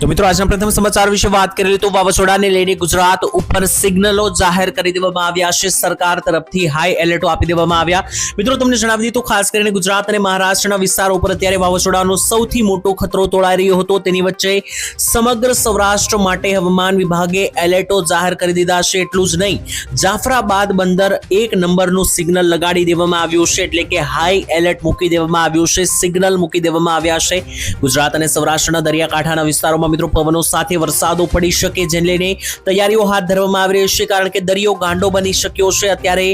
તો મિત્રો, આજના પ્રથમ સમાચાર વિશે વાત કરેલી તો વાવાઝોડાને લઈને ગુજરાત ઉપર સિગ્નલો જાહેર કરી દેવામાં આવ્યા છે. સરકાર તરફથી હાઈ એલર્ટો આપી દેવામાં આવ્યા. મિત્રો, તમને જણાવી દીધું ખાસ કરીને ગુજરાત અને મહારાષ્ટ્રના વિસ્તારો ઉપર અત્યારે વાવાઝોડાનો સૌથી મોટો ખતરો તોળાઈ રહ્યો હતો. તેની વચ્ચે સમગ્ર સૌરાષ્ટ્ર માટે હવામાન વિભાગે એલર્ટો જાહેર કરી દીધા છે. એટલું જ નહીં, જાફરાબાદ બંદર એક નંબરનું સિગ્નલ લગાડી દેવામાં આવ્યું છે. એટલે કે હાઈ એલર્ટ મૂકી દેવામાં આવ્યું છે. સિગ્નલ મૂકી દેવામાં આવ્યા છે. ગુજરાત અને સૌરાષ્ટ્રના દરિયાકાંઠાના વિસ્તારોમાં મિત્રો, પવનો સાથે વરસાદો પડી શકે જેને લઈને તૈયારીઓ હાથ ધરવામાં આવી રહી છે, કારણ કે દરિયો ગાંડો બની શક્યો છે. અત્યારે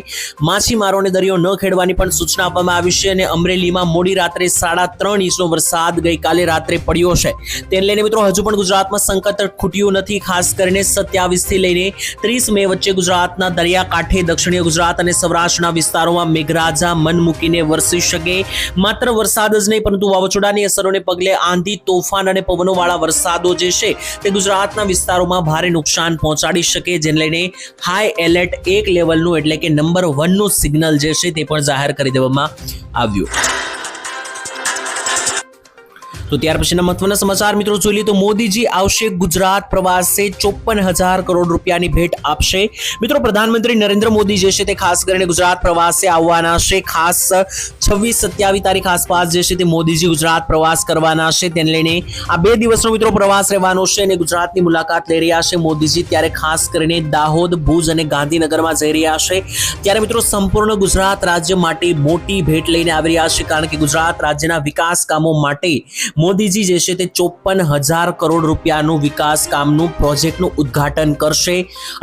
માછીમારોને દરિયો ન ખેડવાની પણ સૂચના આપવામાં આવી છે અને અમરેલીમાં મોડી રાત્રે સાડા ત્રણ ઇંચનો વરસાદ ગઈકાલે રાત્રે પડ્યો છે. તેને લઈને મિત્રો, હજુ પણ ગુજરાતમાં સંકટ ખૂટ્યું નથી, ખાસ કરીને સત્યાવીસથી લઈને ત્રીસ મે વચ્ચે ગુજરાતના દરિયાકાંઠે, દક્ષિણીય ગુજરાત અને સૌરાષ્ટ્રના વિસ્તારોમાં મેઘરાજા મન મૂકીને વરસી શકે માત્ર વરસાદ જ નહીં, પરંતુ વાવાઝોડાની અસરોને પગલે આંધી, તોફાન અને પવનોવાળા વરસાદો જે છે તે ગુજરાતના વિસ્તારોમાં ભારે નુકસાન પહોંચાડી શકે જેને લઈને હાઈ એલર્ટ એક લેવલનું એટલે કે નંબર વનનું સિગ્નલ જે છે તે પણ જાહેર કરી દેવામાં આવ્યું. તો ત્યાર પછીના મહત્વના સમાચાર મિત્રો જોઈ લઈએ તો મોદીજી આવશે ગુજરાત પ્રવાસે ચોપન હજાર કરોડ રૂપિયાની ભેટ આપશે. મિત્રો પ્રધાનમંત્રી નરેન્દ્ર મોદી જે છે તે ખાસ કરીને ગુજરાત પ્રવાસે આવવાના છે. ખાસ છવ્વીસ સત્યાવીસ તારીખ આસપાસ જે છે તે મોદીજી ગુજરાત પ્રવાસ કરવાના છે. તેને લઈને આ બે દિવસનો મિત્રો પ્રવાસ રહેવાનો છે અને ગુજરાતની મુલાકાત લઈ રહ્યા છે મોદીજી ત્યારે ખાસ કરીને દાહોદ, ભુજ અને ગાંધીનગરમાં જઈ રહ્યા છે. ત્યારે મિત્રો સંપૂર્ણ ગુજરાત રાજ્ય માટે મોટી ભેટ લઈને આવી રહ્યા છે કારણ કે ગુજરાત રાજ્યના વિકાસ કામો માટે મોદીજી જે છે તે ચોપન હજાર કરોડ રૂપિયાનું વિકાસ કામનું પ્રોજેક્ટનું ઉદ્ઘાટન કરશે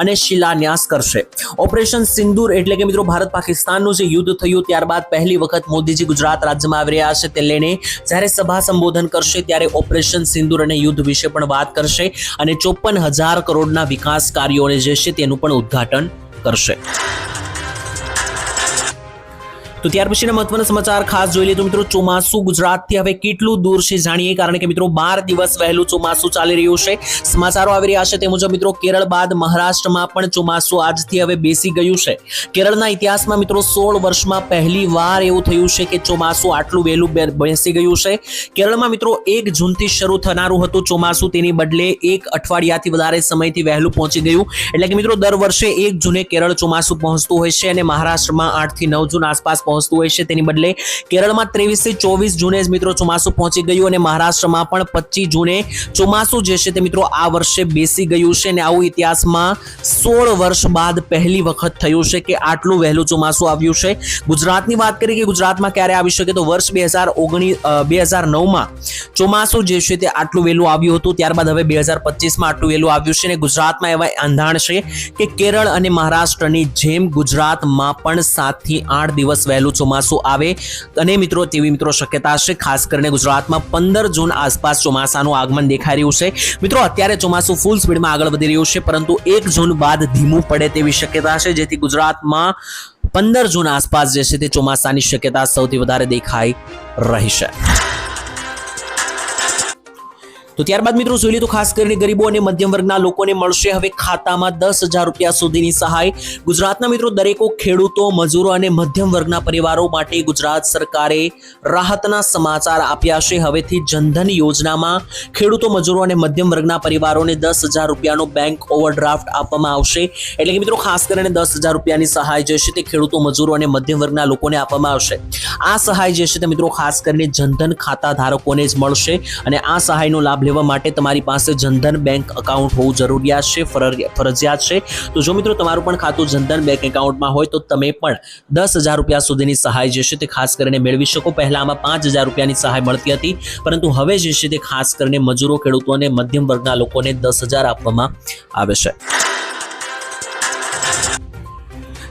અને શિલાન્યાસ કરશે. ઓપરેશન સિંદૂર એટલે કે મિત્રો ભારત પાકિસ્તાનનું જે યુદ્ધ થયું ત્યારબાદ પહેલી વખત મોદીજી ગુજરાત રાજ્યમાં આવી રહ્યા છે તે લઈને જ્યારે સભા સંબોધન કરશે ત્યારે ઓપરેશન સિંદૂર અને યુદ્ધ વિશે પણ વાત કરશે અને ચોપન હજાર કરોડના વિકાસ કાર્યોને જે છે તેનું પણ ઉદ્ઘાટન કરશે. તો ત્યાર પછીના મહત્વના સમાચાર ખાસ જોઈ લઈએ તો મિત્રો ચોમાસું ગુજરાતથી હવે કેટલું દૂર છે જાણીએ, કારણ કે મિત્રો બાર દિવસ વહેલું ચોમાસું ચાલી રહ્યું છે. સમાચારો આવી રહ્યા છે તે મુજબ મિત્રો કેરળ બાદ મહારાષ્ટ્રમાં પણ ચોમાસું આજથી હવે બેસી ગયું છે. કેરળના ઇતિહાસમાં મિત્રો સોળ વર્ષમાં પહેલી વાર એવું થયું છે કે ચોમાસું આટલું વહેલું બેસી ગયું છે. કેરળમાં મિત્રો એક જૂનથી શરૂ થનારું હતું ચોમાસું, તેની બદલે એક અઠવાડિયાથી વધારે સમયથી વહેલું પહોંચી ગયું. એટલે કે મિત્રો દર વર્ષે એક જૂને કેરળ ચોમાસું પહોંચતું હોય છે અને મહારાષ્ટ્રમાં આઠથી નવ જૂન આસપાસ પહોંચતું હોય છે. તેની બદલે કેરળમાં ત્રેવીસથી ચોવીસ જૂને જ મિત્રો ચોમાસું પહોંચી ગયું અને મહારાષ્ટ્રમાં પણ પચીસ જૂને ચોમાસું જે છે તે મિત્રો આ વર્ષે બેસી ગયું છે અને આવું ઇતિહાસમાં સોળ વર્ષ બાદ પહેલી વખત થયું છે કે આટલું વહેલું ચોમાસું આવ્યું છે. ગુજરાતની વાત કરીએ કે ગુજરાતમાં ક્યારે આવી શકે તો વર્ષ બે હજાર ઓગણીસ બે હજાર નવમાં ચોમાસું જે છે તે આટલું વહેલું આવ્યું હતું. ત્યારબાદ હવે બે હજાર પચીસમાં આટલું વહેલું આવ્યું છે અને ગુજરાતમાં એવા અંધાણ છે કે કેરળ અને મહારાષ્ટ્રની જેમ ગુજરાતમાં પણ સાતથી આઠ દિવસ વહેલું ચોમાસું આવે? અને મિત્રો, તેવી મિત્રો શક્યતા છે ખાસ કરીને ગુજરાતમાં પંદર જૂન આસપાસ ચોમાસાનું આગમન દેખાઈ રહ્યું છે. મિત્રો, અત્યારે ચોમાસું ફૂલ સ્પીડમાં આગળ વધી રહ્યું છે, પરંતુ એક જૂન બાદ ધીમું પડે તેવી શક્યતા છે, જેથી ગુજરાતમાં પંદર જૂન આસપાસ જે છે તે ચોમાસાની શક્યતા સૌથી વધારે દેખાઈ રહી છે. તો ત્યારબાદ મિત્રો જોઈ લીધું, ખાસ કરીને ગરીબો અને મધ્યમ વર્ગના લોકોને મળશે હવે ખાતામાં દસ હજાર રૂપિયા સુધીની સહાય. ગુજરાતના મિત્રો દરેકો ખેડૂતો, મજૂરો અને મધ્યમ વર્ગના પરિવારો માટે ગુજરાત સરકારે રાહતના સમાચાર આપ્યા છે. હવેથી જનધન યોજનામાં ખેડૂતો, મજૂરો અને મધ્યમ વર્ગના પરિવારોને દસ હજાર રૂપિયાનો બેંક ઓવરડ્રાફ્ટ આપવામાં આવશે. એટલે કે મિત્રો ખાસ કરીને દસ હજાર રૂપિયાની સહાય જે છે તે ખેડૂતો, મજૂરો અને મધ્યમ વર્ગના લોકોને આપવામાં આવશે. આ સહાય જે છે તે મિત્રો ખાસ કરીને જનધન ખાતા ધારકોને જ મળશે અને આ સહાયનો લાભ લેવા માટે તમારી પાસે જનધન બેંક એકાઉન્ટ હોવું જરૂરિયાત છે, ફરજ- ફરજિયાત છે. તો જો મિત્રો તમારું પણ ખાતું જનધન બેંક એકાઉન્ટમાં હોય તો તમે પણ દસ હજાર રૂપિયા સુધીની સહાય જે છે તે ખાસ કરીને મેળવી શકો. પહેલા આમાં પાંચ હજાર રૂપિયાની સહાય મળતી હતી, પરંતુ હવે જે છે તે ખાસ કરીને મજૂરો, ખેડૂતો અને મધ્યમ વર્ગના લોકોને દસ હજાર આપવામાં આવે છે.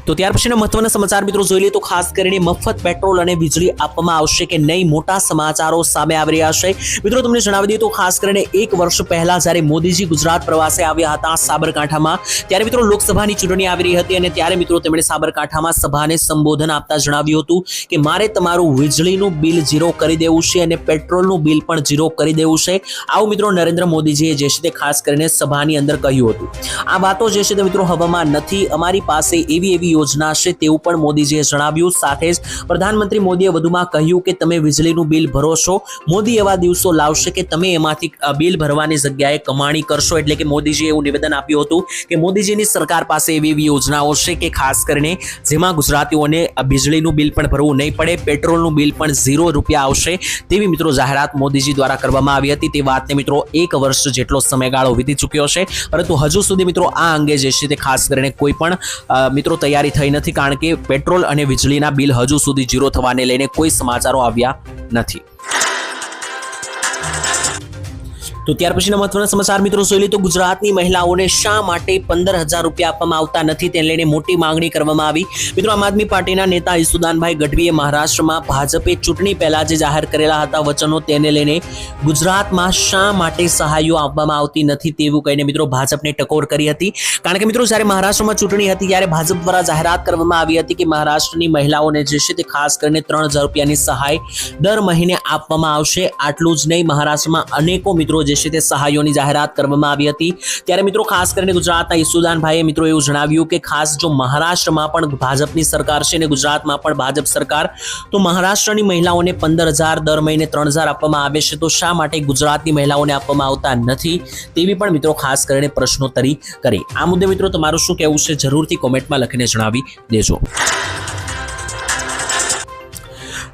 તો ત્યાર પછીના મહત્વના સમાચાર મિત્રો જોઈ લઈએ તો ખાસ કરીને મફત પેટ્રોલ અને વીજળી આપવામાં આવશે કે નહીં મોટા સમાચારો સામે આવી રહ્યા છે. મિત્રો તમને જણાવી દઈએ તો ખાસ કરીને એક વર્ષ પહેલા જ્યારે મોદીજી ગુજરાત પ્રવાસે આવ્યા હતા સાબરકાંઠામાં, ત્યારે મિત્રો લોકસભાની ચૂંટણી આવી રહી હતી અને ત્યારે મિત્રો તેમણે સાબરકાંઠામાં સભાને સંબોધન આપતા જણાવ્યું હતું કે મારે તમારું વીજળીનું બિલ ઝીરો કરી દેવું છે અને પેટ્રોલનું બિલ પણ ઝીરો કરી દેવું છે. આવું મિત્રો નરેન્દ્ર મોદીજીએ જે છે તે ખાસ કરીને સભાની અંદર કહ્યું હતું. આ વાતો જે છે તે મિત્રો હવામાં નથી. અમારી પાસે એવી એવી યોજના છે તેવું પણ મોદીજીએ જણાવ્યું. સાથે જ પ્રધાનમંત્રી મોદીએ વધુમાં કહ્યું કે તમે વીજળીનું બિલ ભરો છો. મોદી એવા દિવસો લાવશે કે તમે એમાંથી બિલ ભરવાની જગ્યાએ કમાણી કરશો. એટલે કે મોદીજીએ એવું નિવેદન આપ્યું હતું કે મોદીજીની સરકાર પાસે એવી એવી યોજનાઓ છે કે ખાસ કરીને જેમાં ગુજરાતીઓને વીજળીનું બિલ પણ ભરવું નહીં પડે, પેટ્રોલનું બિલ પણ ઝીરો રૂપિયા આવશે તેવી મિત્રો જાહેરાત મોદીજી દ્વારા કરવામાં આવી હતી. તે વાતને મિત્રો એક વર્ષ જેટલો સમયગાળો વીતી ચૂક્યો છે. પરંતુ હજુ સુધી મિત્રો આ અંગે જે છે તે ખાસ કરીને કોઈ પણ મિત્રો તૈયારી થઈ નથી કારણ કે પેટ્રોલ અને વીજળીના બિલ હજુ સુધી ઝીરો થવાને લઈને કોઈ સમાચારો આવ્યા નથી. તો ત્યાર પછીના મહત્વના સમાચાર મિત્રો જોઈ તો ગુજરાતની મહિલાઓને શા માટે પંદર હજાર રૂપિયા આપવામાં આવતા નથી તેને લઈને મોટી માંગણી કરવામાં આવી. મિત્રો, આમ આદમી પાર્ટીના નેતા ઈસુદાનભાઈ ગઢવીએ મહારાષ્ટ્રમાં ભાજપે ચૂંટણી પહેલા જે જાહેર કરેલા હતા વચનો તેને લઈને ગુજરાતમાં શા માટે સહાયો આપવામાં આવતી નથી તેવું કહીને મિત્રો ભાજપને ટકોર કરી હતી. કારણ કે મિત્રો, જ્યારે મહારાષ્ટ્રમાં ચૂંટણી હતી, ત્યારે ભાજપ દ્વારા જાહેરાત કરવામાં આવી હતી કે મહારાષ્ટ્રની મહિલાઓને જે છે તે ખાસ કરીને ત્રણ હજાર રૂપિયાની સહાય દર મહિને આપવામાં આવશે. આટલું જ નહીં, મહારાષ્ટ્રમાં અનેકો મિત્રો જે છે તે સહાયોની જાહેરાત કરવામાં આવી હતી. ત્યારે મિત્રો ખાસ કરીને ગુજરાતના ઈસુદાનભાઈએ મિત્રો એવું જણાવ્યું કે ખાસ જો મહારાષ્ટ્રમાં પણ ભાજપની સરકાર છે અને ગુજરાતમાં પણ ભાજપ સરકાર, તો મહારાષ્ટ્રની મહિલાઓને પંદર હજાર દર મહિને ત્રણ હજાર આપવામાં આવે છે. તો શા માટે ગુજરાતની મહિલાઓને આપવામાં આવતા નથી? તેવી પણ મિત્રો ખાસ કરીને પ્રશ્નોત્તરી કરી. આ મુદ્દે મિત્રો તમારું શું કહેવું છે? જરૂરથી કોમેન્ટમાં લખીને જણાવી દેજો.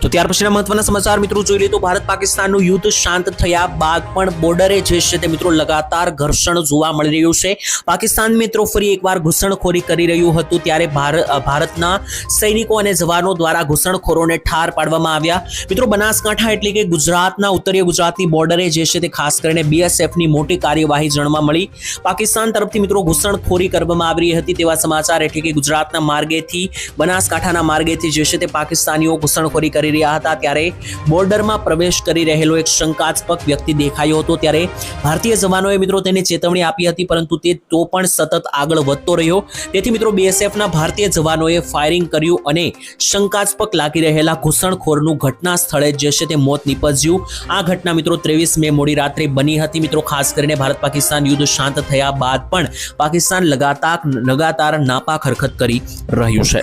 તો ત્યાર પછીના મહત્વના સમાચાર, મિત્રો, જોઈ લઈએ તો ભારત પાકિસ્તાનનું યુદ્ધ શાંત થયા બાદ પણ બોર્ડરે જે છે તે, મિત્રો, લગાતાર ઘર્ષણ જોવા મળી રહ્યું છે. પાકિસ્તાન મિત્રો ફરી એકવાર ઘૂસણખોરી કરી રહ્યું હતું ત્યારે ભાર- ભારતના સૈનિકો અને જવાનો દ્વારા ઘૂસણખોરોને ઠાર પાડવામાં આવ્યા. મિત્રો, બનાસકાંઠા એટલે કે ગુજરાતના ઉત્તરીય ગુજરાતની બોર્ડરે જે છે તે, ખાસ કરીને બીએસએફની મોટી કાર્યવાહી જાણવા મળી. પાકિસ્તાન તરફથી, મિત્રો, ઘૂસણખોરી કરવામાં આવી રહી હતી તેવા સમાચાર એટલે કે ગુજરાતના માર્ગેથી, બનાસકાંઠાના માર્ગેથી જે છે તે પાકિસ્તાનીઓ ઘૂસણખોરી કરી રહ્યા હતા ત્યારે બોર્ડરમાં પ્રવેશ કરી રહેલો એક શંકાસ્પદ વ્યક્તિ દેખાયો હતો ત્યારે ભારતીય જવાનોએ મિત્રો તેને ચેતવણી આપી હતી, પરંતુ તે તો પણ સતત આગળ વધતો રહ્યો. તેથી મિત્રો બીએસએફના ભારતીય જવાનોએ ફાયરિંગ કર્યું અને શંકાસ્પદ લાગી રહેલા ઘૂસણખોરનું ઘટના સ્થળે જે છે તે મોત નીપજ્યું. આ ઘટના મિત્રો ત્રેવીસ મે મોડી રાત્રે બની હતી. મિત્રો ખાસ કરીને ભારત પાકિસ્તાન યુદ્ધ શાંત થયા બાદ પણ પાકિસ્તાન લગાતાર લગાતાર નાપાક હરકત કરી રહ્યું છે.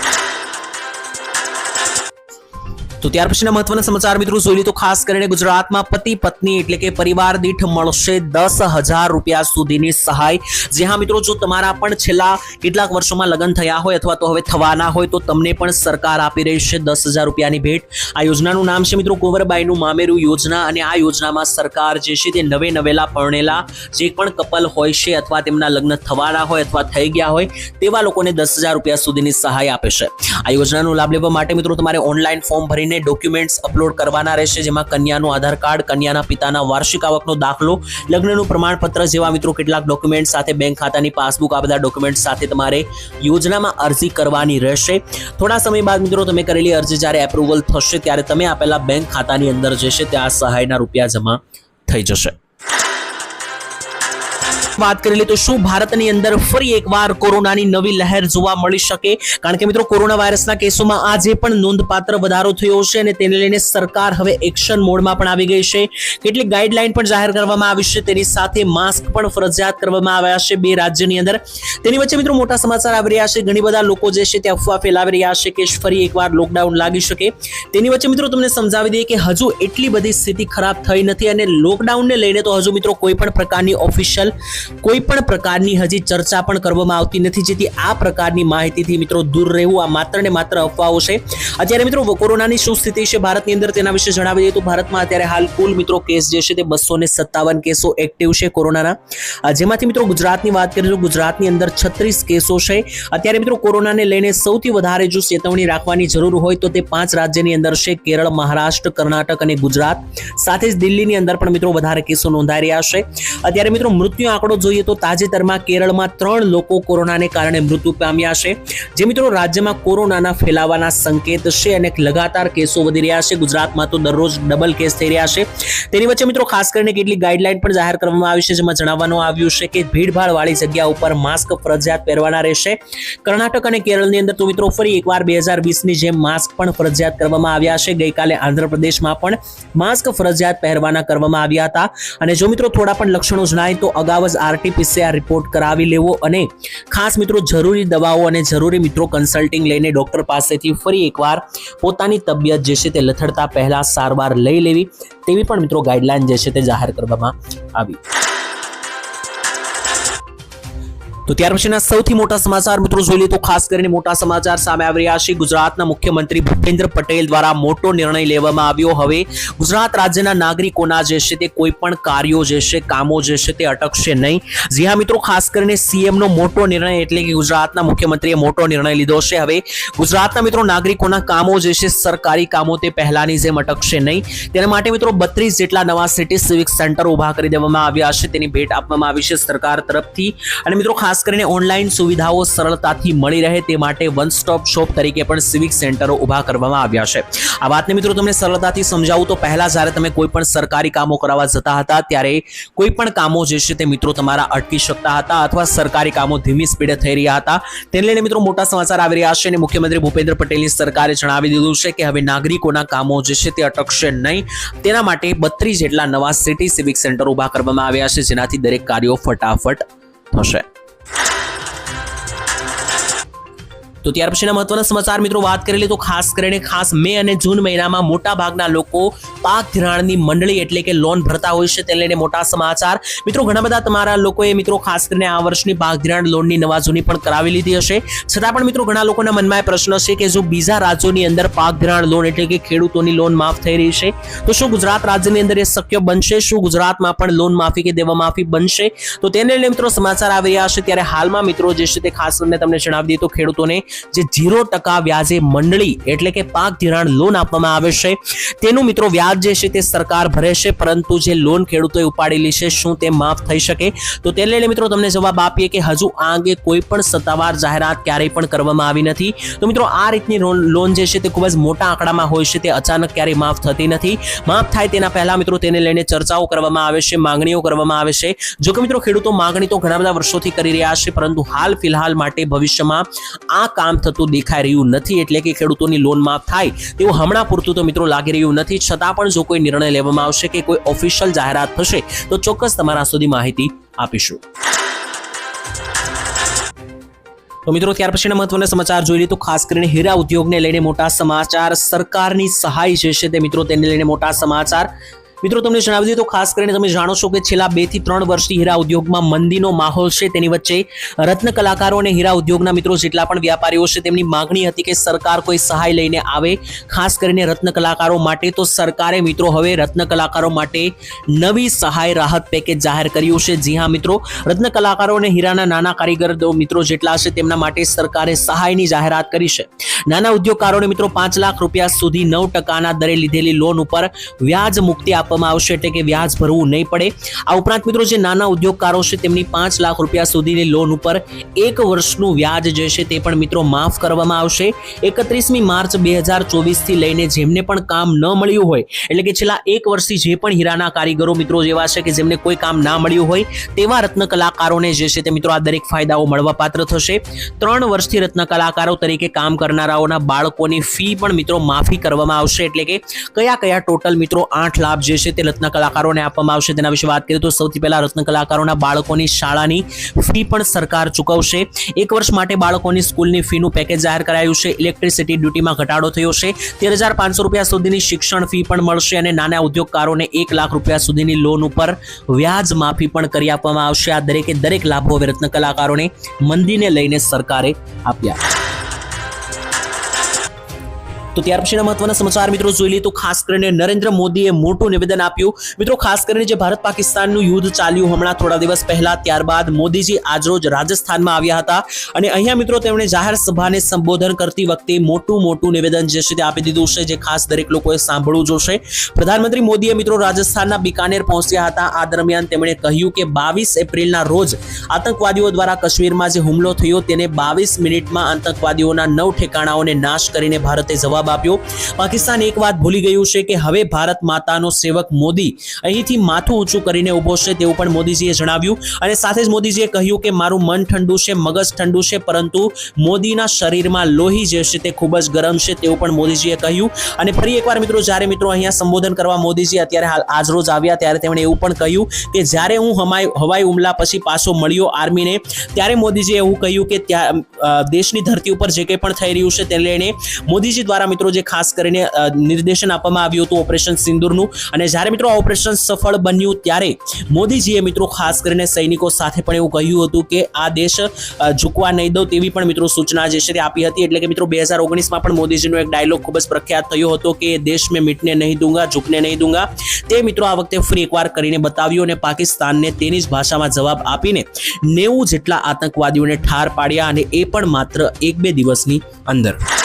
તો ત્યાર પછીના મહત્વના સમાચાર મિત્રો જોઈ તો ખાસ કરીને ગુજરાતમાં પતિ પત્ની એટલે કે પરિવાર દીઠ મળશે દસ હજાર રૂપિયા સુધીની સહાય. જે હા મિત્રો, જો તમારા પણ છેલ્લા કેટલાક વર્ષોમાં લગ્ન થયા હોય અથવા તો હવે થવાના હોય તો તમને પણ સરકાર આપી રહી છે દસ હજાર રૂપિયાની ભેટ. આ યોજનાનું નામ છે મિત્રો કુંવરબાઈનું મામેરું યોજના અને આ યોજનામાં સરકાર જે છે તે નવે નવેલા પરણેલા જે પણ કપલ હોય છે અથવા તેમના લગ્ન થવાના હોય અથવા થઈ ગયા હોય તેવા લોકોને દસ હજાર રૂપિયા સુધીની સહાય આપે છે. આ યોજનાનો લાભ લેવા માટે મિત્રો તમારે ઓનલાઈન ફોર્મ ભરીને ડોક્યુમેન્ટ્સ અપલોડ કરવાના રહેશે, જેમાં કન્યાનું આધાર કાર્ડ, કન્યાના પિતાના વાર્ષિક આવકનો દાખલો, લગ્નનું પ્રમાણપત્ર જેવા મિત્રો કેટલાક ડોક્યુમેન્ટ સાથે બેંક ખાતાની પાસબુક આ બધા ડોક્યુમેન્ટ સાથે તમારે યોજનામાં અરજી કરવાની રહેશે. થોડા સમય બાદ મિત્રો તમે કરેલી અરજી જ્યારે એપ્રુવલ થશે, ત્યારે તમે આપેલા બેંક ખાતાની અંદર જે છે ત્યાં સહાયના રૂપિયા જમા થઈ જશે. વાત કરી લે તો શું ભારતની અંદર ફરી એકવાર કોરોનાની નવી લહેર જોવા મળી શકે? કારણ કે મિત્રો, કોરોના વાયરસના કેસોમાં આજે પણ નોંધપાત્ર વધારો થયો છે અને તેને લઈને સરકાર હવે એક્શન મોડમાં પણ આવી ગઈ છે. કેટલીક ગાઈડલાઈન પણ જાહેર કરવામાં આવી છે. તેની સાથે માસ્ક પણ ફરજિયાત કરવામાં આવ્યા છે બે રાજ્યની અંદર. તેની વચ્ચે મિત્રો મોટા સમાચાર આવી રહ્યા છે. ઘણી બધા લોકો જે છે તે અફવા ફેલાવી રહ્યા છે કે ફરી એકવાર લોકડાઉન લાગી શકે. તેની વચ્ચે મિત્રો તમને સમજાવી દઈએ કે હજુ એટલી બધી સ્થિતિ ખરાબ થઈ નથી અને લોકડાઉનને લઈને તો હજુ મિત્રો કોઈ પણ પ્રકારની ઓફિશિયલ કોઈ પણ પ્રકારની હજી ચર્ચા પણ કરવામાં આવતી નથી. જેથી આ પ્રકારની માહિતીથી મિત્રો દૂર રહેવું આ માત્ર ને માત્ર અફવાઓ છે. અત્યારે મિત્રો કોરોનાની શું સ્થિતિ છે ભારતની અંદર તેના વિશે જણાવી દઈએ તો ભારતમાં અત્યારે હાલ કુલ મિત્રો કેસ જે છે તે બસો ને સત્તાવન કેસો એક્ટિવ છે કોરોનાના. જેમાંથી મિત્રો ગુજરાતની વાત કરીએ તો ગુજરાતની અંદર છત્રીસ કેસો છે. અત્યારે મિત્રો કોરોનાને લઈને સૌથી વધારે જો ચેતવણી રાખવાની જરૂર હોય તો તે પાંચ રાજ્યની અંદર છે. કેરળ, મહારાષ્ટ્ર, કર્ણાટક અને ગુજરાત. સાથે જ દિલ્હીની અંદર પણ મિત્રો વધારે કેસો નોંધાઈ રહ્યા છે. અત્યારે મિત્રો મૃત્યુ આંકડો આંકડો જોઈએ તો તાજેતરમાં કેરળમાં ત્રણ લોકો કોરોનાને કારણે મૃત્યુ પામ્યા છે. જે મિત્રો રાજ્યમાં કોરોનાના ફેલાવાના સંકેત છે અને લગાતાર કેસો વધી રહ્યા છે. ગુજરાતમાં તો દરરોજ ડબલ કેસ થઈ રહ્યા છે. તેની વચ્ચે મિત્રો ખાસ કરીને કેટલીક ગાઈડલાઈન પણ જાહેર કરવામાં આવી છે, જેમાં જણાવવાનું આવ્યું છે કે ભીડભાડ વાળી જગ્યા ઉપર માસ્ક ફરજિયાત પહેરવાના રહેશે. કર્ણાટક અને કેરળની અંદર તો મિત્રો ફરી એકવાર બે હજાર વીસની જેમ માસ્ક પણ ફરજિયાત કરવામાં આવ્યા છે. ગઈકાલે આંધ્રપ્રદેશમાં પણ માસ્ક ફરજિયાત પહેરવાના કરવામાં આવ્યા હતા. અને જો મિત્રો થોડા પણ લક્ષણો જણાય તો અગાઉ જ આરટીપીસીઆર રિપોર્ટ કરાવી લેવો અને ખાસ મિત્રો જરૂરી દવાઓ અને જરૂરી મિત્રો કન્સલ્ટિંગ લઈને ડૉક્ટર પાસેથી ફરી એકવાર પોતાની તબિયત જે છે તે લથડતા પહેલાં સારવાર લઈ લેવી તેવી પણ મિત્રો ગાઈડલાઈન જે છે તે જાહેર કરવામાં આવી. તો ત્યાર પછીના સૌથી મોટા સમાચાર મિત્રો જોઈ લઈએ તો ખાસ કરીને મોટા સમાચાર સામે આવી રહ્યા છે. ગુજરાતના મુખ્યમંત્રી ભૂપેન્દ્ર પટેલ દ્વારા મોટો નિર્ણય લેવામાં આવ્યો. હવે ગુજરાત રાજ્યના નાગરિકોના જે છે તે કોઈ પણ કાર્યો જે છે, કામો જે છે તે અટકશે નહીં. જી હા મિત્રો, ખાસ કરીને સીએમનો મોટો નિર્ણય એટલે કે ગુજરાતના મુખ્યમંત્રીએ મોટો નિર્ણય લીધો છે. હવે ગુજરાતના મિત્રો નાગરિકોના કામો જે છે, સરકારી કામો તે પહેલાની જેમ અટકશે નહીં. તેના માટે મિત્રો બત્રીસ જેટલા નવા સિટી સિવિક સેન્ટર ઊભા કરી દેવામાં આવ્યા છે. તેની ભેટ આપવામાં આવી છે સરકાર તરફથી. અને મિત્રો ખાસ કરીને ઓનલાઈન સુવિધાઓ સરળતાથી મળી રહે તે માટે વન સ્ટોપ શોપ તરીકે પણ સિવિક સેન્ટરો ઊભા કરવામાં આવ્યા છે. આ વાતને મિત્રો તમને સરળતાથી સમજાવું તો પહેલા જ્યારે તમે કોઈ પણ સરકારી કામો કરાવવા જતા હતા, ત્યારે કોઈ પણ કામો જે છે તે મિત્રો તમારા અટકી શકતા હતા અથવા સરકારી કામો ધીમી સ્પીડે થઈ રહ્યા હતા. તેને લઈને મિત્રો મોટા સમાચાર આવી રહ્યા છે અને મુખ્યમંત્રી ભૂપેન્દ્ર પટેલની સરકારે જણાવી દીધું છે કે હવે નાગરિકોના કામો જે છે તે અટકશે નહીં. તેના માટે બત્રીસ જેટલા નવા સિટી સિવિક સેન્ટર ઊભા કરવામાં આવ્યા છે, જેનાથી દરેક કાર્યો ફટાફટ થશે. તો ત્યાર પછીના મહત્વના સમાચાર મિત્રો વાત કરી લે તો ખાસ કરીને ખાસ મે અને જૂન મહિનામાં મોટા ભાગના લોકો પાક ધિરાણની મંડળી એટલે કે લોન ભરતા હોય છે, તેને લઈને મોટા સમાચાર. મિત્રો, ઘણા બધા તમારા લોકોએ મિત્રો ખાસ કરીને આ વર્ષની પાક ધિરાણ લોનની નવા જૂની પણ કરાવી લીધી હશે. છતાં પણ મિત્રો, ઘણા લોકોના મનમાં એ પ્રશ્ન છે કે જો બીજા રાજ્યોની અંદર પાક ધિરાણ લોન એટલે કે ખેડૂતોની લોન માફ થઈ રહી છે, તો શું ગુજરાત રાજ્યની અંદર એ શક્ય બનશે? શું ગુજરાતમાં પણ લોન માફી કે દેવા માફી બનશે? તો તેને લઈને મિત્રો સમાચાર આવી રહ્યા છે. ત્યારે હાલમાં મિત્રો જે છે તે ખાસ કરીને તમને જણાવી દઈએ તો ખેડૂતોને જે ઝીરો ટકા વ્યાજે મંડળી એટલે કે પાક ધિરાણ લોન આપવામાં આવે છે. તેનું મિત્રો વ્યાજ જે છે તે સરકાર ભરે છે, પરંતુ જે લોન ખેડૂતોએ ઉપાડેલી છે, શું તે માફ થઈ શકે? તો તેને લઈને મિત્રો તમને જવાબ આપીએ કે હજુ આ અંગે કોઈ પણ સત્તાવાર જાહેરાત ક્યારેય પણ કરવામાં આવી નથી. તો મિત્રો આ રીતની લોન લોન જે છે તે ખૂબ જ મોટા આંકડામાં હોય છે, તે અચાનક ક્યારેય માફ થતી નથી. માફ થાય તેના પહેલા મિત્રો તેને લઈને ચર્ચાઓ કરવામાં આવે છે, માંગણીઓ કરવામાં આવે છે. જો કે મિત્રો ખેડૂતો માંગણી તો ઘણા બધા વર્ષોથી કરી રહ્યા છે, પરંતુ હાલ ફિલહાલ માટે ભવિષ્યમાં આ કામ થતું દેખાઈ રહ્યું નથી એટલે કે ખેડૂતોની લોન માફ થાય તેવું હમણાં પૂરતું તો મિત્રો લાગી રહ્યું નથી. છતાં પણ જો કોઈ નિર્ણય લેવામાં આવશે કે કોઈ ઓફિશિયલ જાહેરાત થશે, તો ચોક્કસ તમારા સુધી માહિતી આપીશું. તો મિત્રો, ત્યાર પછીના મહત્વના સમાચાર જોઈ લઈએ તો ખાસ કરીને હીરા ઉદ્યોગને લઈને મોટા સમાચાર. સરકારની સહાય જે છે તે મિત્રો, તેને લઈને મોટા સમાચાર. મિત્રો, તમને જણાવી દઈએ તો ખાસ કરીને તમે જાણો છો કે છેલ્લા બેથી ત્રણ વર્ષથી હીરા ઉદ્યોગમાં મંદીનો માહોલ છે. તેની વચ્ચે રત્ન કલાકારો અને હીરા ઉદ્યોગના મિત્રો જેટલા પણ વ્યાપારીઓ છે, તેમની માંગણી હતી કે સરકાર કોઈ સહાય લઈને આવે. ખાસ કરીને રત્ન કલાકારો માટે તો સરકારે મિત્રો હવે રત્ન કલાકારો માટે નવી સહાય રાહત પેકેજ જાહેર કર્યું છે. જી હા, મિત્રો. રત્ન કલાકારો અને હીરાના નાના કારીગર મિત્રો જેટલા છે, તેમના માટે સરકારે સહાયની જાહેરાત કરી છે. નાના ઉદ્યોગકારોને મિત્રો પાંચ લાખ રૂપિયા સુધી નવ ટકાના દરે લીધેલી લોન ઉપર વ્યાજ મુક્તિ આપવામાં આવશે એટલે કે વ્યાજ ભરવું નહીં પડે. આ ઉપરાંત મિત્રો જે નાના ઉદ્યોગકારો છે તેમની પાંચ લાખ રૂપિયા સુધીની લોન ઉપર એક વર્ષનું વ્યાજ જે છે તે પણ મિત્રો માફ કરવામાં આવશે. એકત્રીસમી માર્ચ બે હજાર ચોવીસથી લઈને જેમને પણ કામ ન મળ્યું હોય, એટલે કે છેલ્લા એક વર્ષથી જે પણ હીરાના કારીગરો મિત્રો જેવા છે કે જેમને કોઈ કામ ના મળ્યું હોય, તેવા રત્ન કલાકારોને જે છે તે મિત્રો આ દરેક ફાયદાઓ મળવાપાત્ર થશે. ત્રણ વર્ષથી રત્ન કલાકારો તરીકે કામ કરનારાઓના બાળકોની ફી પણ મિત્રો માફી કરવામાં આવશે. એટલે કે કયા કયા ટોટલ મિત્રો આઠ લાભ જે છે તે રત્ન કલાકારોને આપવામાં આવશે. તેના વિશે વાત કરીએ તો સૌથી પહેલા રત્ન કલાકારોના બાળકોની શાળાની ફી પણ સરકાર ચૂકવશે. એક વર્ષ માટે બાળકોની સ્કૂલની ફીનું પેકેજ જાહેર કરાયું છે. ઇલેક્ટ્રિસિટી ડ્યુટીમાં ઘટાડો થયો છે. તેર હજાર પાંચસો રૂપિયા સુધીની શિક્ષણ ફી પણ મળશે અને નાના ઉદ્યોગકારોને એક લાખ રૂપિયા સુધીની લોન ઉપર વ્યાજ માફી પણ કરી આપવામાં આવશે. આ દરેકે દરેક લાભો હવે રત્ન કલાકારોને મંદીને લઈને સરકારે આપ્યા. તો ત્યાર પછીના મહત્વના સમાચાર, મિત્રો, જોઈ લઈએ તો ખાસ કરીને નરેન્દ્ર મોદીએ મોટું નિવેદન આપ્યું. મિત્રો, ખાસ કરીને જે ભારત પાકિસ્તાનનું યુદ્ધ ચાલ્યું હમણાં થોડા દિવસ પહેલા, ત્યારબાદ મોદીજી આજરોજ રાજસ્થાનમાં આવ્યા હતા. અને અહીંયા, મિત્રો, તેમણે જાહેર સભાને સંબોધન કરતી વખતે મોટું મોટું નિવેદન જે છે તે આપી દીધું છે, જે ખાસ દરેક લોકોએ સાંભળવું જોશે. પ્રધાનમંત્રી મોદીએ, મિત્રો, રાજસ્થાનના બિકાનેર પહોંચ્યા હતા. આ દરમિયાન તેમણે કહ્યું કે બાવીસ એપ્રિલના રોજ આતંકવાદીઓ દ્વારા કાશ્મીરમાં જે હુમલો થયો, તેને બાવીસ મિનિટમાં આતંકવાદીઓના નવ ઠેકાણાઓને નાશ કરીને ભારતે જવાબ આપ્યો. પાકિસ્તાન એક વાત ભૂલી ગયું છે કે હવે ભારત માતાનો સેવક મોદી અહીંથી માથું ઊંચું કરીને ઊભો છે તેવું પણ મોદીજીએ જણાવ્યું. અને સાથે જ મોદીજીએ કહ્યું કે મારું મન ઠંડુ છે, મગજ ઠંડુ છે, પરંતુ મોદીના શરીરમાં લોહી જે છે તે ખૂબ જ ગરમ છે તેવું પણ મોદીજીએ કહ્યું. અને ફરી એકવાર મિત્રો, જ્યારે મિત્રો અહીંયા સંબોધન કરવા મોદીજી અત્યારે હાલ આજરોજ આવ્યા, ત્યારે તેમણે એવું પણ કહ્યું કે જ્યારે હું હમાય, હવાઈ હુમલા પછી પાછો મળ્યો આર્મીને, ત્યારે મોદીજીએ એવું કહ્યું કે ત્યાં દેશની ધરતી ઉપર જે કંઈ પણ થઈ રહ્યું છે તેને લઈને મોદીજી દ્વારા મિત્રો, જે ખાસ કરીને નિર્દેશન આપવામાં આવ્યું હતું ઓપરેશન સિંદુરનું. અને જ્યારે મિત્રો આ ઓપરેશન સફળ બન્યું ત્યારે મોદીજીએ મિત્રો ખાસ કરીને સૈનિકો સાથે પણ એવું કહ્યું હતું કે આ દેશ ઝૂકવા નહીં દઉં તેવી પણ મિત્રો સૂચના જે છે તે આપી હતી. એટલે કે મિત્રો, બે હજાર ઓગણીસમાં પણ મોદીજીનો એક ડાયલોગ ખૂબ જ પ્રખ્યાત થયો હતો કે દેશ મેં મીટને નહીં દૂંગા, ઝૂકને નહીં દૂંગા. તે મિત્રો આ વખતે ફરી એકવાર કરીને બતાવ્યું અને પાકિસ્તાનને તેની જ ભાષામાં જવાબ આપીને નેવું જેટલા આતંકવાદીઓને ઠાર પાડ્યા અને એ પણ માત્ર એક બે દિવસની અંદર.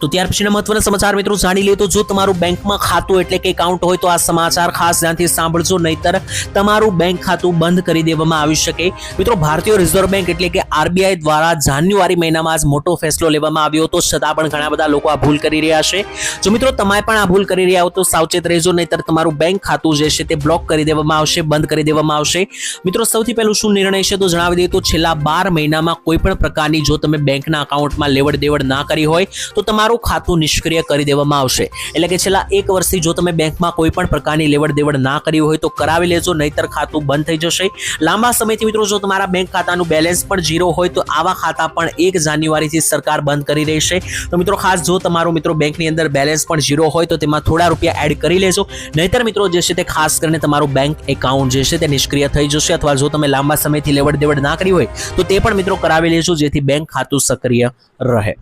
તો ત્યાર પછીના મહત્વના સમાચાર મિત્રો જાણી લઈએ તો જો તમારું બેંકમાં ખાતું એટલે કે એકાઉન્ટ હોય તો આ સમાચાર ખાસ ધ્યાનથી સાંભળજો, નહીતર તમારું બેંક ખાતું બંધ કરી દેવામાં આવી શકે. મિત્રો, ભારતીય રિઝર્વ બેંક એટલે કે આરબીઆઈ દ્વારા જાન્યુઆરી મહિનામાં આજ મોટો ફેસલો લેવામાં આવ્યો હતો. છતાં પણ ઘણા બધા લોકો આ ભૂલ કરી રહ્યા છે. જો મિત્રો તમે પણ આ ભૂલ કરી રહ્યા હો તો સાવચેત રહેજો, નહીતર તમારું બેંક ખાતું જે છે તે બ્લોક કરી દેવામાં આવશે, બંધ કરી દેવામાં આવશે. મિત્રો, સૌથી પહેલું શું નિર્ણય છે તો જણાવી દઈએ તો છેલ્લા બાર મહિનામાં કોઈ પણ પ્રકારની જો તમે બેંકના અકાઉન્ટમાં લેવડ દેવડ ના કરી હોય તો તમારું ખાતું નિષ્ક્રિય કરી દેવામાં આવશે. એટલે કે છેલ્લા એક વર્ષથી જો તમે બેંકમાં કોઈ પણ પ્રકારની લેવડ દેવડ ના કરી હોય તો કરાવી લેજો, નહીતર ખાતું બંધ થઈ જશે. લાંબા સમયથી મિત્રો જો તમારા બેંક ખાતાનું બેલેન્સ પણ ઝીરો હોય તો આવા ખાતા પણ એક જાન્યુઆરીથી સરકાર બંધ કરી રહેશે તો મિત્રો ખાસ જો તમારું મિત્રો બેંકની અંદર બેલેન્સ પણ ઝીરો હોય તો તેમાં થોડા રૂપિયા એડ કરી લેજો. નહીતર મિત્રો જે છે તે ખાસ કરીને તમારું બેંક એકાઉન્ટ જે છે તે નિષ્ક્રિય થઈ જશે અથવા જો તમે લાંબા સમયથી લેવડ દેવડ ના કરી હોય તો તે પણ મિત્રો કરાવી લેજો જેથી બેંક ખાતું સક્રિય રહે.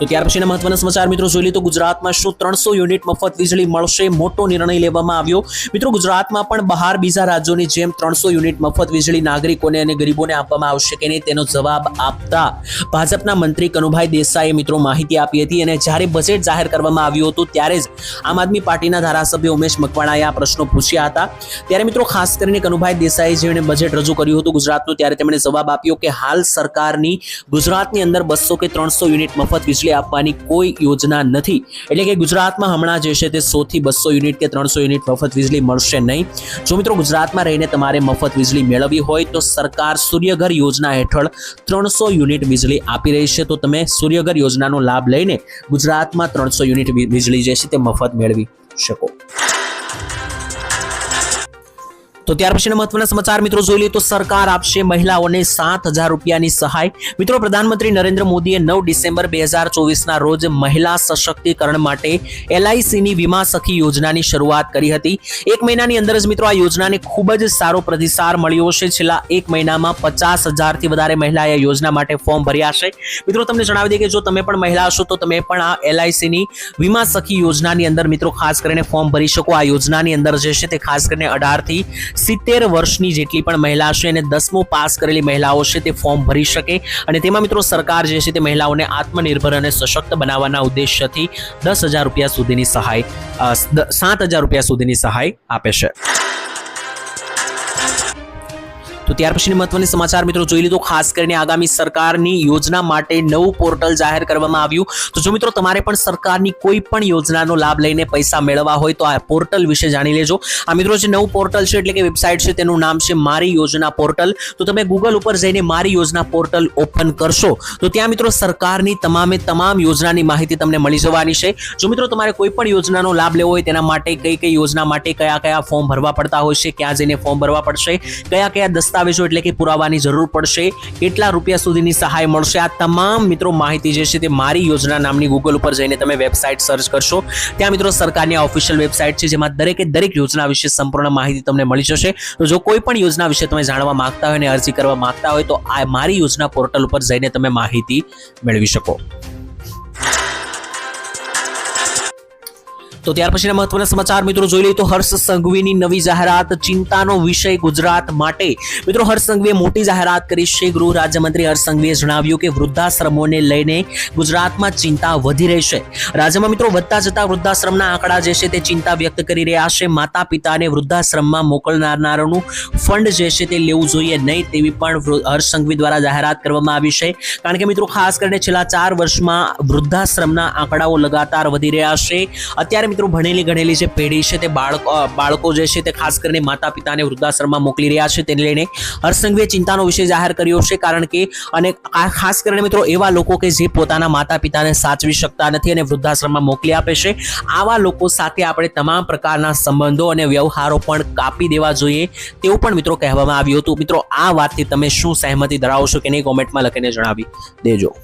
તો ત્યાર પછીના મહત્વના સમાચાર મિત્રો જોઈ લઈએ તો ગુજરાતમાં શું ત્રણસો યુનિટ મફત વીજળી મળશે મોટો નિર્ણય લેવામાં આવ્યો. મિત્રો ગુજરાતમાં પણ બહાર બીજા રાજ્યોની જેમ ત્રણસો યુનિટ મફત વીજળી નાગરિકોને અને ગરીબોને આપવામાં આવશે કે નહીં તેનો જવાબ આપતા ભાજપના મંત્રી કનુભાઈ દેસાઈએ મિત્રો માહિતી આપી હતી અને જ્યારે બજેટ જાહેર કરવામાં આવ્યું હતું ત્યારે જ આમ આદમી પાર્ટીના ધારાસભ્ય ઉમેશ મકવાણાએ આ પ્રશ્નો પૂછ્યા હતા. ત્યારે મિત્રો ખાસ કરીને કનુભાઈ દેસાઈએ જેણે બજેટ રજૂ કર્યું હતું ગુજરાતનું ત્યારે તેમણે જવાબ આપ્યો કે હાલ સરકારની ગુજરાતની અંદર બસો કે ત્રણસો યુનિટ મફત વીજળી આપવાની કોઈ યોજના નથી. એટલે કે ગુજરાતમાં હમણાં જે છે તે સો થી બસો યુનિટ કે ત્રણસો યુનિટ મફત વીજળી મળશે નહીં. જો મિત્રો ગુજરાતમાં રહીને તમારે મફત વીજળી મેળવવી હોય તો સરકાર સૂર્યઘર યોજના હેઠળ ત્રણસો યુનિટ વીજળી આપી રહી છે. તો તમે સૂર્યઘર યોજનાનો લાભ લઈને ગુજરાતમાં ત્રણસો યુનિટ વીજળી જે છે તે મફત મેળવી શકો. તો ત્યાર પછીના મહત્વના સમાચાર મિત્રો જોઈ લઈએ તો સરકાર આપશે મહિલાઓને સાત હજાર રૂપિયાની સહાય. મિત્રો પ્રધાનમંત્રી નરેન્દ્ર મોદીએ નવ ડિસેમ્બર બે હજાર ચોવીસના રોજ મહિલા સશક્તિકરણ માટે એલઆઈસીની વીમા સખી યોજનાની શરૂઆત કરી હતી. એક મહિનાની અંદર જ મિત્રો આ યોજનાને ખૂબ જ સારો પ્રતિસાદ મળ્યો છે છેલ્લા એક મહિનામાં પચાસ હજારથી વધારે મહિલાએ યોજના માટે ફોર્મ ભર્યા છે. મિત્રો તમને જણાવી દઈએ કે જો તમે પણ મહિલા હશો તો તમે પણ આ એલઆઈસીની વીમા સખી યોજનાની અંદર મિત્રો ખાસ કરીને ફોર્મ ભરી શકો. આ યોજનાની અંદર જે છે તે ખાસ કરીને અઢારથી સિત્તેર વર્ષની જેટલી પણ મહિલા છે અને દસમો પાસ કરેલી મહિલાઓ છે તે ફોર્મ ભરી શકે. અને તેમાં મિત્રો સરકાર જે છે તે મહિલાઓને આત્મનિર્ભર અને સશક્ત બનાવવાના ઉદ્દેશ્યથી દસ હજાર રૂપિયા સુધીની સહાય સાત હજાર રૂપિયા સુધીની સહાય આપે છે. તો ત્યાર પછી મહત્વની સમાચાર મિત્રો જોઈ લીધો. ખાસ કરીને આગામી સરકારની યોજના માટે નવું પોર્ટલ જાહેર કરવામાં આવ્યું. તો જો મિત્રો તમારે પણ સરકારની કોઈ પણ યોજનાનો લાભ લઈને પૈસા મેળવવા હોય તો આ પોર્ટલ વિશે જાણી લેજો. આ મિત્રો જે નવું પોર્ટલ છે એટલે કે વેબસાઇટ છે તેનું નામ છે મારી યોજના પોર્ટલ. તો તમે ગૂગલ ઉપર જઈને મારી યોજના પોર્ટલ ઓપન કરશો. તો ત્યાં મિત્રો સરકારની તમામે તમામ યોજનાની માહિતી તમને મળી જવાની છે. જો મિત્રો તમારે કોઈ પણ યોજનાનો લાભ લેવો હોય તેના માટે કઈ કઈ યોજના માટે કયા કયા ફોર્મ ભરવા પડતા હોય છે, ક્યાં જઈને ફોર્મ ભરવા પડશે, કયા કયા દસ્તાવેજ દસ્તાવેજો એટલે કે પુરાવાની જરૂર પડશે. કેટલા રૂપિયા સુધીની સહાય મળશે? આ તમામ મિત્રો માહિતી જે છે તે મારી યોજના નામની ગૂગલ ઉપર જઈને તમે વેબસાઇટ સર્ચ કરશો. ત્યાં મિત્રો સરકારની આ ઓફિશિયલ વેબસાઇટ છે, જેમાં દરેકે દરેક યોજના વિશે સંપૂર્ણ માહિતી તમને મળી જશે. તો જો કોઈ પણ યોજના વિશે તમે જાણવા માંગતા હોય અને અરજી કરવા માંગતા હોય, તો આ મારી યોજના પોર્ટલ ઉપર જઈને તમે માહિતી મેળવી શકો. તો ત્યાર પછીના મહત્વના સમાચાર, મિત્રો જોઈ લઈએ તો હર્ષ સંઘવીની નવી જાહેરાત, ચિંતાનો વિષય ગુજરાત માટે. મિત્રો, હર્ષ સંઘવીએ મોટી જાહેરાત કરી છે. ગૃહ રાજ્યમંત્રી હર્ષ સંઘવીએ જણાવ્યું કે વૃદ્ધાશ્રમોને લઈને ગુજરાતમાં ચિંતા વધી રહી છે. રાજ્યમાં, મિત્રો, વધતા જતા વૃદ્ધાશ્રમના આંકડા જે છે તે ચિંતા વ્યક્ત કરી રહ્યા છે. માતા પિતાને વૃદ્ધાશ્રમમાં મોકલનારનું ફંડ જે છે તે લેવું જોઈએ નહીં તેવી પણ હર્ષ સંઘવી દ્વારા જાહેરાત કરવામાં આવી છે. કારણ કે, મિત્રો, ખાસ કરીને છેલ્લા ચાર વર્ષમાં વૃદ્ધાશ્રમના આંકડાઓ લગાતાર વધી રહ્યા છે. અત્યારે મિત્રો ભણેલી ગણેલી જે પેઢી છે તે બાળકો બાળકો જે છે તે ખાસ કરીને માતા પિતાને વૃદ્ધાશ્રમમાં મોકલી રહ્યા છે તેને લઈને હર્ષ ચિંતાનો વિષય જાહેર કર્યો છે કારણ કે અને ખાસ કરીને મિત્રો એવા લોકો કે જે પોતાના માતા પિતાને સાચવી શકતા નથી અને વૃદ્ધાશ્રમમાં મોકલી આપે છે, આવા લોકો સાથે આપણે તમામ પ્રકારના સંબંધો અને વ્યવહારો પણ કાપી દેવા જોઈએ તેવું પણ મિત્રો કહેવામાં આવ્યું હતું. મિત્રો, આ વાતથી તમે શું સહેમતિ ધરાવો છો કે નહીં કોમેન્ટમાં લખીને જણાવી દેજો.